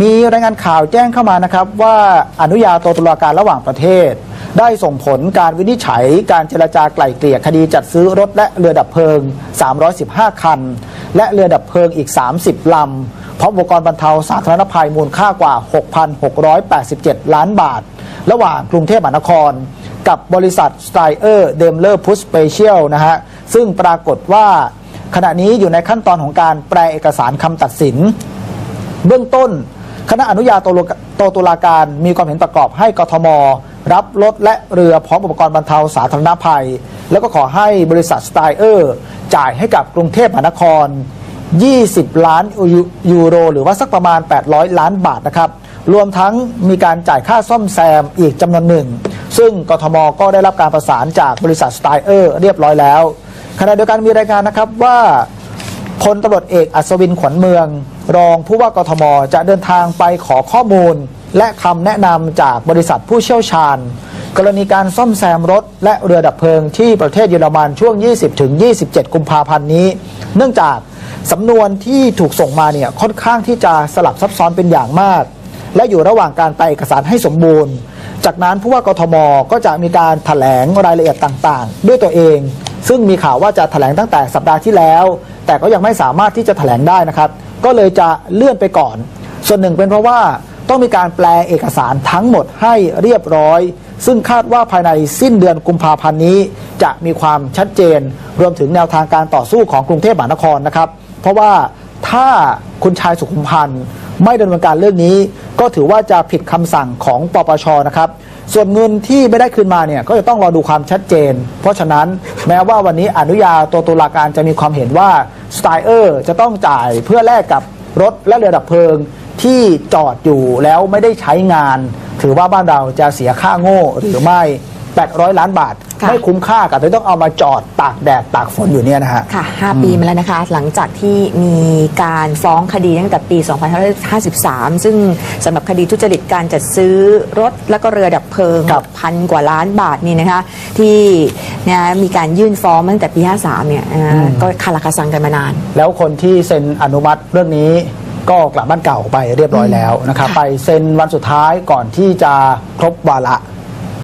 มีรายงานข่าวแจ้งเข้ามานะครับว่าอนุญาโตตุลาการระหว่างประเทศ ได้ส่งผลการวินิจฉัย การเจรจาไกล่เกลี่ยคดีจัดซื้อรถและเรือดับเพลิง 315 คัน และเรือดับเพลิงอีก 30 ลำพร้อมอุปกรณ์บรรเทาสาธารณภัยมูลค่ากว่า 6,687 ล้านบาท ระหว่างกรุงเทพมหานคร กับบริษัทสไตเออร์เดมเลอร์พุสเปเชียลนะฮะซึ่งปรากฏว่าขณะนี้อยู่ในขั้นตอนของการแปลเอกสารคำตัดสิน เบื้องต้น คณะอนุญาโตโตุลาการมีความเห็นประกอบให้กทม รับรถและเรือพร้อมอุปกรณ์บรรเทาสาธารณภัย แล้วก็ขอให้บริษัทสไตเออร์จ่ายให้กับกรุงเทพมหานคร 20 ล้านยูยูโร หรือว่าสักประมาณ 800 ล้านบาทนะครับ รวมทั้งมีการจ่ายค่าซ่อมแซมอีกจำนวนหนึ่ง ซึ่งกทมก็ได้รับการประสานจากบริษัทสไตเออร์เรียบร้อยแล้วขณะเดียวกันมีรายงานนะครับว่า พลตำรวจเอกอัศวินขวัญเมือง รองผู้ว่ากทมจะเดินทางไปขอข้อมูล และคำแนะนำจากบริษัทผู้เชี่ยวชาญ กรณีการซ่อมแซมรถ และเรือดับเพลิงที่ประเทศเยอรมันช่วง 20-27 กุมภาพันธ์นี้ เนื่องจากสำนวนที่ถูกส่งมาเนี่ยค่อนข้างที่จะสลับซับซ้อนเป็นอย่างมาก และอยู่ระหว่างการไปเอกสารให้สมบูรณ์ จากนั้นผู้ว่ากทมก็จะมีการแถลงรายละเอียดต่างๆ ด้วยตัวเอง ซึ่งมีข่าวว่าจะแถลงตั้งแต่สัปดาห์ที่แล้ว แต่ก็ยังไม่สามารถที่จะแถลงได้นะครับ ก็เลยจะเลื่อนไปก่อน ส่วนหนึ่งเป็นเพราะว่าต้องมีการแปลเอกสารทั้งหมดให้เรียบร้อย ซึ่งคาดว่าภายในสิ้นเดือนกุมภาพันธ์นี้ จะมีความชัดเจน รวมถึงแนวทางการต่อสู้ของกรุงเทพมหานครนะครับ เพราะว่าถ้าคุณชายสุขุมพันธ์ไม่ดำเนินการเรื่องนี้ ก็ถือว่าจะผิดคำสั่งของปปชนะครับ ส่วนเงินที่ไม่ได้คืนมาเนี่ยก็จะต้องรอดูความชัดเจน เพราะฉะนั้นแม้ว่าวันนี้อนุญาตัวตุลาการจะมีความเห็นว่าสไตเออร์จะต้องจ่ายเพื่อแลกกับรถและเรือดับเพลิงที่จอดอยู่แล้วไม่ได้ใช้งาน ถือว่าบ้านเราจะเสียค่าโง่หรือไม่ 800 ล้านบาท ค่ะ ไม่คุ้มค่ากับที่ต้องเอามาจอดตากแดดตากฝนอยู่เนี่ยนะฮะ ค่ะ 5 ปีมาแล้วนะคะ หลังจากที่มีการฟ้องคดีตั้งแต่ปี 2553 ซึ่งสำหรับคดีทุจริตการจัดซื้อรถและก็เรือดับเพลิงครับ พันกว่าล้านบาทนี่นะคะ ที่นะมีการยื่นฟ้องมาตั้งแต่ปี 53 เนี่ยนะก็คาราคาซังกันมานาน แล้วคนที่เซ็นอนุมัติเรื่องนี้ก็กลับบ้านเก่าไปเรียบร้อยแล้วนะครับค่ะไปเซ็นวันสุดท้ายก่อนที่จะครบวาระ